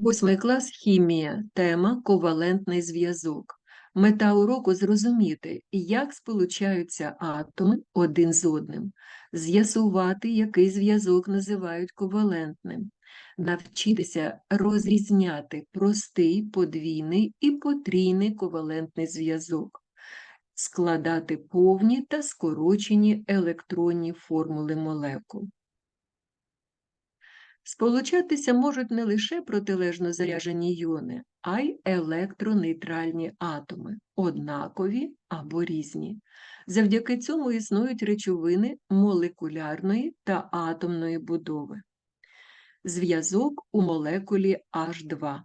Восьмий клас хімія, тема ковалентний зв'язок. Мета уроку зрозуміти, як сполучаються атоми один з одним, з'ясувати, який зв'язок називають ковалентним, навчитися розрізняти простий, подвійний і потрійний ковалентний зв'язок, складати повні та скорочені електронні формули молекул. Сполучатися можуть не лише протилежно заряджені іони, а й електронейтральні атоми, однакові або різні. Завдяки цьому існують речовини молекулярної та атомної будови. Зв'язок у молекулі H2.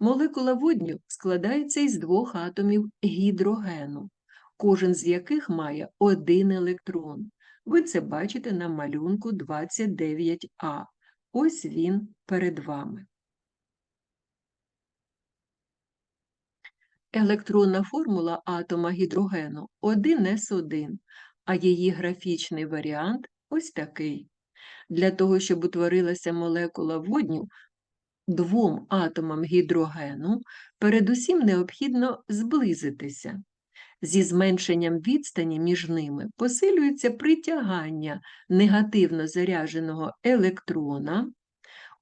Молекула водню складається із двох атомів гідрогену, кожен з яких має один електрон. Ви це бачите на малюнку 29А. Ось він перед вами. Електронна формула атома гідрогену 1s1, а її графічний варіант ось такий. Для того, щоб утворилася молекула водню, двом атомам гідрогену передусім необхідно зблизитися. Зі зменшенням відстані між ними посилюється притягання негативно зарядженого електрона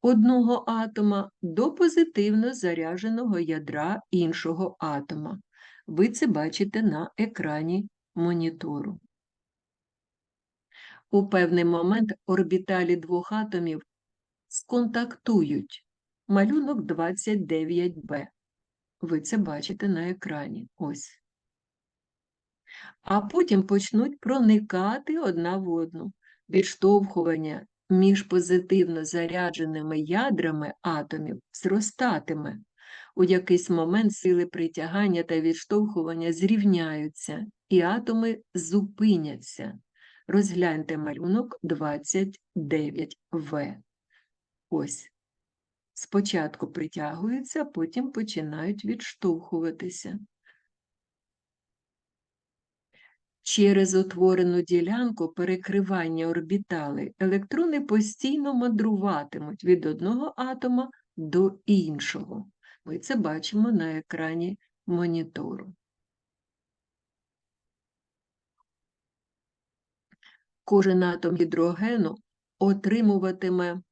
одного атома до позитивно зарядженого ядра іншого атома. Ви це бачите на екрані монітору. У певний момент орбіталі двох атомів сконтактують малюнок 29Б. Ви це бачите на екрані. Ось а потім почнуть проникати одна в одну. Відштовхування між позитивно зарядженими ядрами атомів зростатиме. У якийсь момент сили притягання та відштовхування зрівняються, і атоми зупиняться. Розгляньте малюнок 29В. Ось. Спочатку притягуються, потім починають відштовхуватися. Через утворену ділянку перекривання орбіталей електрони постійно мандруватимуть від одного атома до іншого. Ми це бачимо на екрані монітору. Кожен атом гідрогену отримуватиме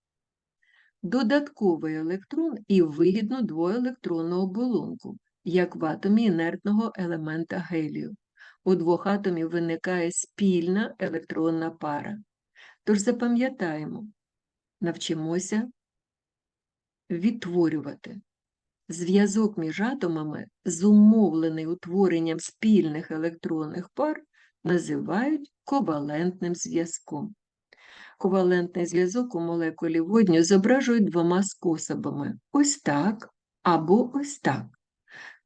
додатковий електрон і вигідну двоелектронну оболонку, як в атомі інертного елемента гелію у двох атомів виникає спільна електронна пара. Тож запам'ятаємо, навчимося відтворювати. Зв'язок між атомами, зумовлений утворенням спільних електронних пар, називають ковалентним зв'язком. Ковалентний зв'язок у молекулі водню зображують двома способами: ось так або ось так.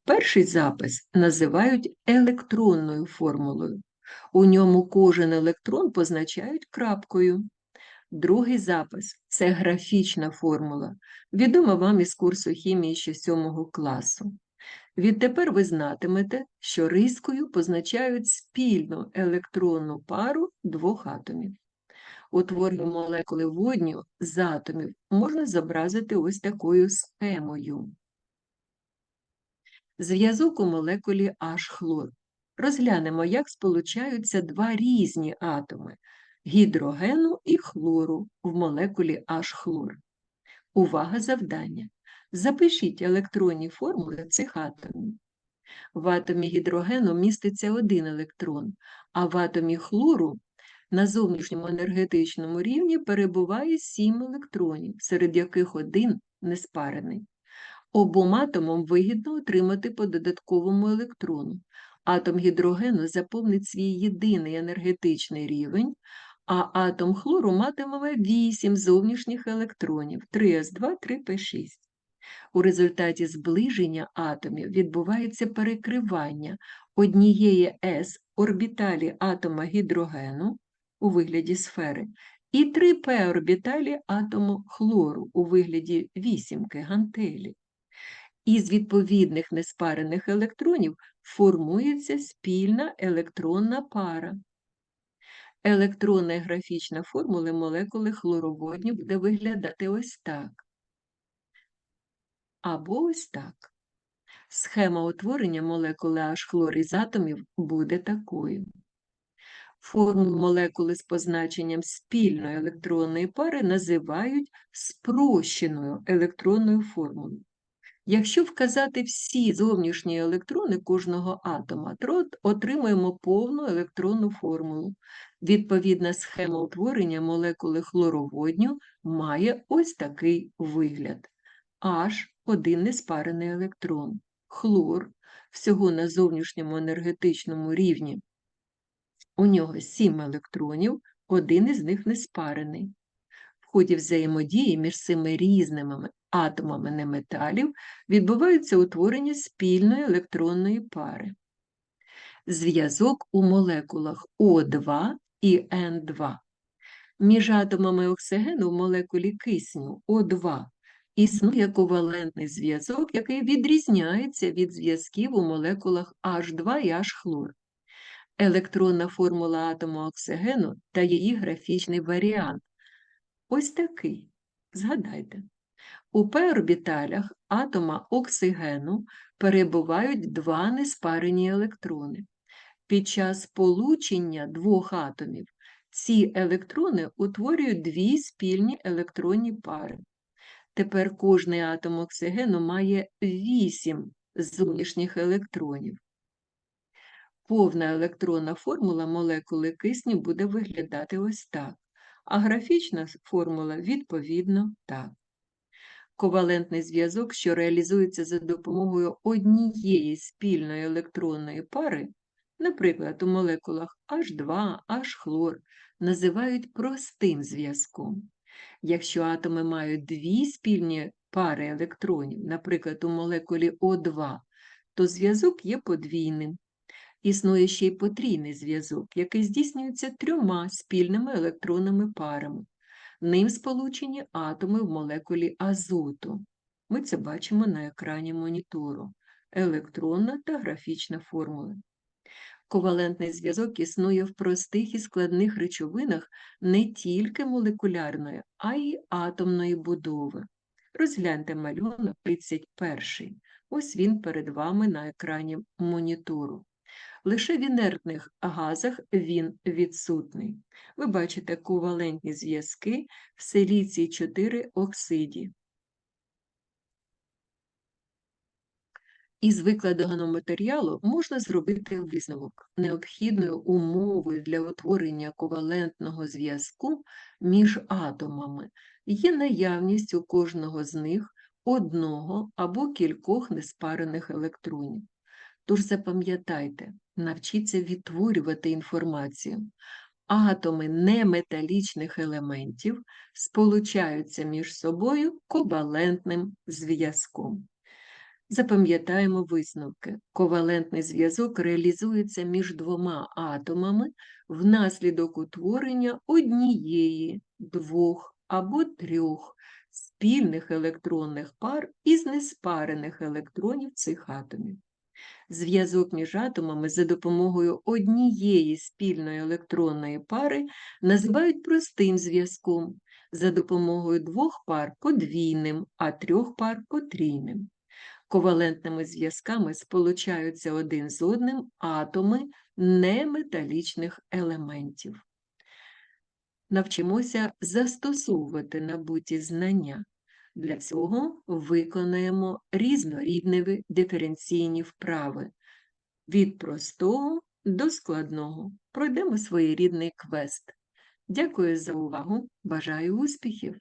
Перший запис називають електронною формулою. У ньому кожен електрон позначають крапкою. Другий запис це графічна формула, відома вам із курсу хімії ще 7 класу. Відтепер ви знатимете, що рискою позначають спільну електронну пару двох атомів. Утворення молекули водню з атомів можна зобразити ось такою схемою. Зв'язок у молекулі H-хлор. Розглянемо, як сполучаються два різні атоми гідрогену і хлору в молекулі H-хлор. Увага завдання. Запишіть електронні формули цих атомів. В атомі гідрогену міститься один електрон, а в атомі хлору на зовнішньому енергетичному рівні перебуває сім електронів, серед яких один неспарений. Обом атомам вигідно отримати по додатковому електрону. Атом гідрогену заповнить свій єдиний енергетичний рівень, а атом хлору матиме 8 зовнішніх електронів 3s2, 3p6. У результаті зближення атомів відбувається перекривання однієї s орбіталі атома гідрогену у вигляді сфери і 3p орбіталі атому хлору у вигляді вісімки гантелі. Із відповідних неспарених електронів формується спільна електронна пара. Електронна і графічна формула молекули хлороводню буде виглядати ось так. або ось так. Схема утворення молекули H-хлор із атомів буде такою. Формулу молекули з позначенням спільної електронної пари називають спрощеною електронною формулою. Якщо вказати всі зовнішні електрони кожного атома, то отримаємо повну електронну формулу. Відповідна схема утворення молекули хлороводню має ось такий вигляд. H – один неспарений електрон, хлор всього на зовнішньому енергетичному рівні. У нього 7 електронів, один із них неспарений. В ході взаємодії між цими різними атомами неметалів відбувається утворення спільної електронної пари. Зв'язок у молекулах О2 і Н2. Між атомами оксигену в молекулі кисню О2 існує ковалентний зв'язок, який відрізняється від зв'язків у молекулах H2 і H-хлор. Електронна формула атому оксигену та її графічний варіант. Ось такий. Згадайте. У p-орбіталях атома оксигену перебувають два неспарені електрони. Під час получення двох атомів ці електрони утворюють дві спільні електронні пари. Тепер кожний атом оксигену має вісім зовнішніх електронів. Повна електронна формула молекули кисню буде виглядати ось так, а графічна формула відповідно так. Ковалентний зв'язок, що реалізується за допомогою однієї спільної електронної пари, наприклад, у молекулах H2, H-хлор, називають простим зв'язком. Якщо атоми мають дві спільні пари електронів, наприклад, у молекулі О2, то зв'язок є подвійним. Існує ще й потрійний зв'язок, який здійснюється трьома спільними електронними парами. Ним сполучені атоми в молекулі азоту. Ми це бачимо на екрані монітору. Електронна та графічна формули. Ковалентний зв'язок існує в простих і складних речовинах не тільки молекулярної, а й атомної будови. Розгляньте малюнок 31. Ось він перед вами на екрані монітору. Лише в інертних газах він відсутний. Ви бачите ковалентні зв'язки в силіції 4 оксиді. Із викладеного матеріалу можна зробити висновок. Необхідною умовою для утворення ковалентного зв'язку між атомами є наявність у кожного з них одного або кількох неспарених електронів. Тож запам'ятайте, навчіться відтворювати інформацію. Атоми неметалічних елементів сполучаються між собою ковалентним зв'язком. Запам'ятаємо висновки. Ковалентний зв'язок реалізується між двома атомами внаслідок утворення однієї, двох або трьох спільних електронних пар із неспарених електронів цих атомів. Зв'язок між атомами за допомогою однієї спільної електронної пари називають простим зв'язком, за допомогою двох пар подвійним, а трьох пар потрійним. Ковалентними зв'язками сполучаються один з одним атоми неметалічних елементів. Навчимося застосовувати набуті знання. Для цього виконаємо різнорідневі диференційні вправи від простого до складного. Пройдемо своєрідний квест. Дякую за увагу! Бажаю успіхів!